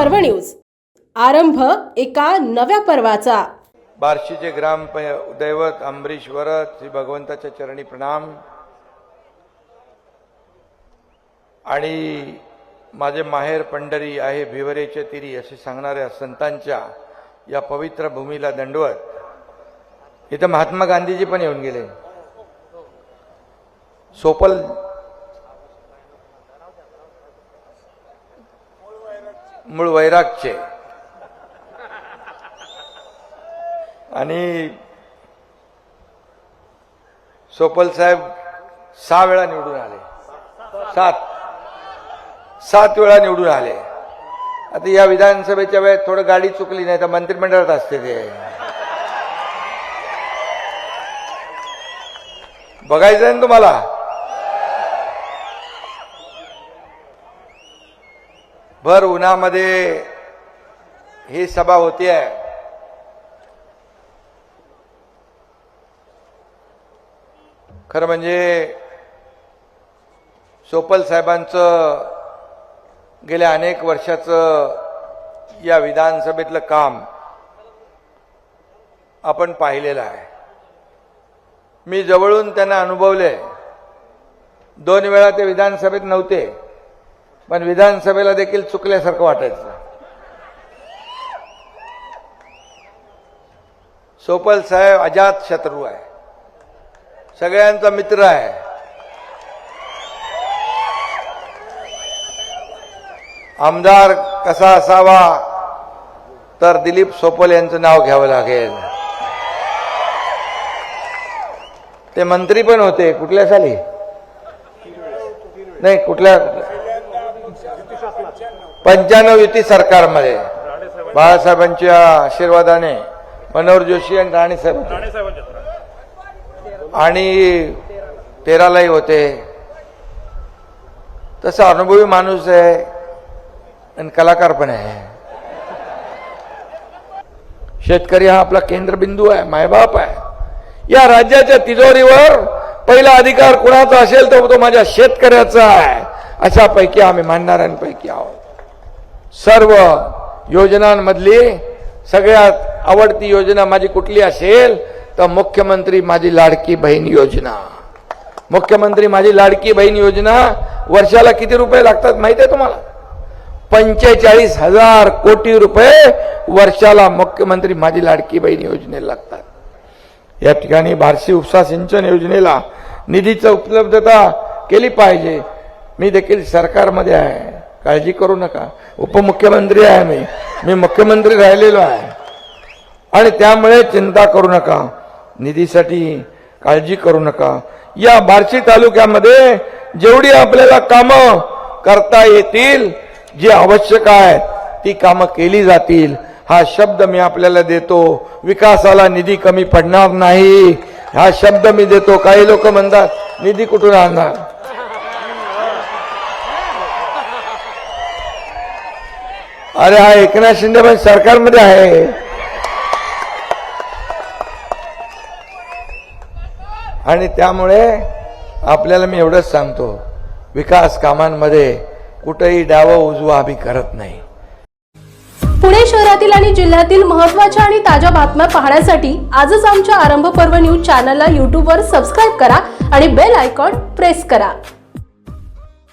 पर्व न्यूज. आरंभ एका नव्या पर्वाचा. बार्शीचे ग्राम दैवत अंबरीश्वर श्री भगवंताच्या चरणी प्रणाम. आणि माझे माहेर पंढरी आहे भिवरेच्या तिरी असे सांगणाऱ्या संतांच्या या पवित्र भूमीला दंडवत. इथं महात्मा गांधीजी पण येऊन गेले. सोपल मूळ वैरागचे आणि सोपल साहेब सहा वेळा निवडून आले. सात. सात वेळा निवडून आले. आता या विधानसभेच्या वेळेत थोडं गाडी चुकली नाही तर मंत्रिमंडळात असते ते. बघायचं आहे ना तुम्हाला? भर उन्हामध्ये ही सभा होती आहे. खरं म्हणजे सोपल साहेबांचं गेल्या अनेक वर्षाचं या विधानसभेतलं काम आपण पाहिलेलं आहे. मी जवळून त्यांना अनुभवले दोन वेळा ते विधानसभेत नव्हते. पण विधानसभेला देखील चुकल्यासारखं वाटायचं. सोपल साहेब अजात शत्रू आहे. सगळ्यांचा मित्र आहे. आमदार कसा असावा तर दिलीप सोपल यांचं नाव घ्यावं लागेल. ते मंत्री पण होते कुठल्या साली? नाही कुठल्या पंच्याण्णव युती सरकारमध्ये. बाळासाहेबांच्या आशीर्वादाने मनोहर जोशी आणि राणेसाहेब होते. आणि तेरालाही होते. तसा अनुभवी माणूस आहे आणि कलाकार पण आहे. शेतकरी हा आपला केंद्रबिंदू आहे मायबाप आहे. या राज्याच्या तिजोरीवर पहिला अधिकार कुणाचा असेल तर तो माझ्या शेतकऱ्याचा आहे. अशा पैकी आम्ही मानणाऱ्यांपैकी आहोत. सर्व योजनांमधली सगळ्यात आवडती योजना माझी कुठली असेल तर मुख्यमंत्री माझी लाडकी बहीण योजना. मुख्यमंत्री माझी लाडकी बहीण योजना वर्षाला किती रुपये लागतात माहिती आहे तुम्हाला? पंचेचाळीस हजार कोटी रुपये वर्षाला मुख्यमंत्री माझी लाडकी बहीण योजनेला लागतात. या ठिकाणी बार्शी उपसा सिंचन योजनेला निधीचं उपलब्धता केली पाहिजे. मी देखील सरकारमध्ये आहे. काळजी करू नका. उपमुख्यमंत्री आहे मी. मी मुख्यमंत्री राहिलेलो आहे. आणि त्यामुळे चिंता करू नका. निधीसाठी काळजी करू नका. या बार्शी तालुक्यामध्ये जेवढी आपल्याला कामं करता येतील जी आवश्यक आहेत ती कामं केली जातील. हा शब्द मी आपल्याला देतो. विकासाला निधी कमी पडणार नाही. हा शब्द मी देतो. काही लोक म्हणतात निधी कुठून आणणार? अरे हा एकनाथ शिंदे भाई सरकारमध्ये आहे. आणि त्यामुळे आपल्याला मी एवढंच सांगतो विकास कामांमध्ये कुठेही डावं उजवा आम्ही करत नाही. पुणे शहरातील आणि जिल्ह्यातील महत्त्वाच्या आणि ताज्या बातम्या पाहण्यासाठी आजच आमच्या आरंभ पर्व न्यूज चॅनलला यूट्यूबवर सबस्क्राईब करा आणि बेल आयकॉन प्रेस करा.